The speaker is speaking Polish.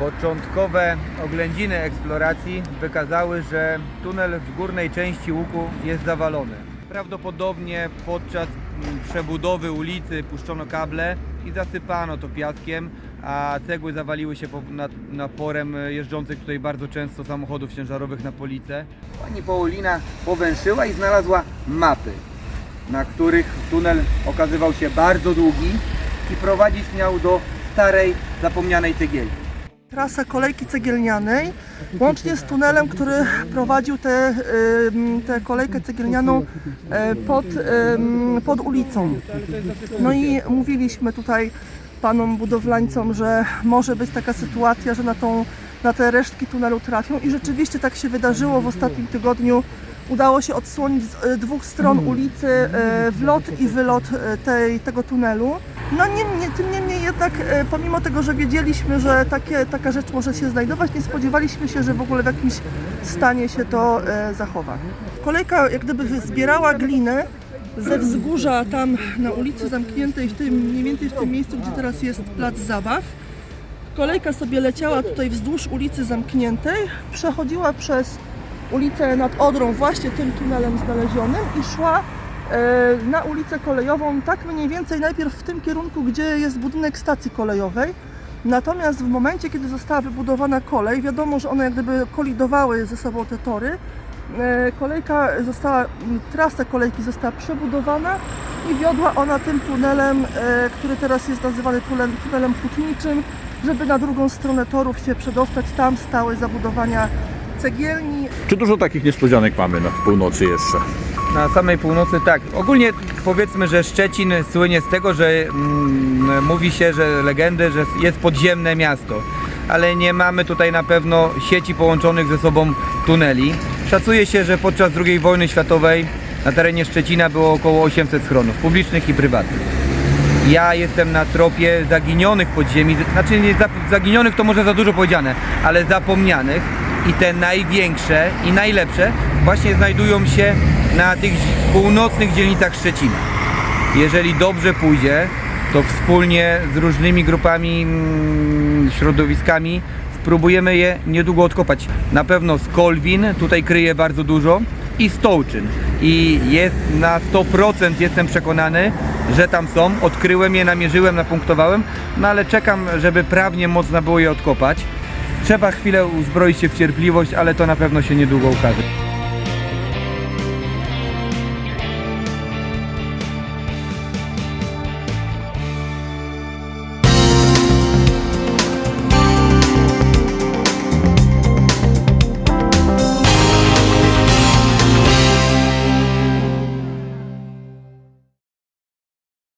Początkowe oględziny eksploracji wykazały, że tunel w górnej części łuku jest zawalony. Prawdopodobnie podczas przebudowy ulicy puszczono kable i zasypano to piaskiem, a cegły zawaliły się nad naporem jeżdżących tutaj bardzo często samochodów ciężarowych na policę. Pani Paulina powęszyła i znalazła mapy, na których tunel okazywał się bardzo długi i prowadzić miał do starej, zapomnianej cegielni. Trasa kolejki cegielnianej, łącznie z tunelem, który prowadził tę tę kolejkę cegielnianą e, pod, pod ulicą. No i mówiliśmy tutaj panom budowlańcom, że może być taka sytuacja, że na, tą, na te resztki tunelu trafią i rzeczywiście tak się wydarzyło w ostatnim tygodniu. Udało się odsłonić z e, dwóch stron ulicy e, wlot i wylot tej, tego tunelu. No niemniej, tym niemniej jednak, e, pomimo tego, że wiedzieliśmy, że takie, taka rzecz może się znajdować, nie spodziewaliśmy się, że w ogóle w jakimś stanie się to e, zachowa. Kolejka jak gdyby zbierała glinę ze wzgórza tam na ulicy zamkniętej, w tym, mniej więcej w tym miejscu, gdzie teraz jest plac zabaw. Kolejka sobie leciała tutaj wzdłuż ulicy zamkniętej, przechodziła przez ulicę nad Odrą, właśnie tym tunelem znalezionym i szła na ulicę kolejową, tak mniej więcej najpierw w tym kierunku, gdzie jest budynek stacji kolejowej. Natomiast w momencie, kiedy została wybudowana kolej, wiadomo, że one jak gdyby kolidowały ze sobą te tory. E, Kolejka została, trasa kolejki została przebudowana i wiodła ona tym tunelem, e, który teraz jest nazywany tunelem, tunelem hutniczym, żeby na drugą stronę torów się przedostać. Tam stały zabudowania cegielni, Czy dużo takich niespodzianek mamy na północy jeszcze? Na samej północy tak. Ogólnie powiedzmy, że Szczecin słynie z tego, że mm, mówi się, że legendy, że jest podziemne miasto. Ale nie mamy tutaj na pewno sieci połączonych ze sobą tuneli. Szacuje się, że podczas II wojny światowej na terenie Szczecina było około 800 schronów, publicznych i prywatnych. Ja jestem na tropie zaginionych podziemi, znaczy nie za- zaginionych to może za dużo powiedziane, ale zapomnianych i te największe i najlepsze właśnie znajdują się na tych północnych dzielnicach Szczecina. Jeżeli dobrze pójdzie, to wspólnie z różnymi grupami, mm, środowiskami spróbujemy je niedługo odkopać. Na pewno Skolwin tutaj kryje bardzo dużo i Stołczyn. I jest na 100% jestem przekonany, że tam są. Odkryłem je, namierzyłem, napunktowałem, no ale czekam, żeby prawnie można było je odkopać. Trzeba chwilę uzbroić się w cierpliwość, ale to na pewno się niedługo ukaże.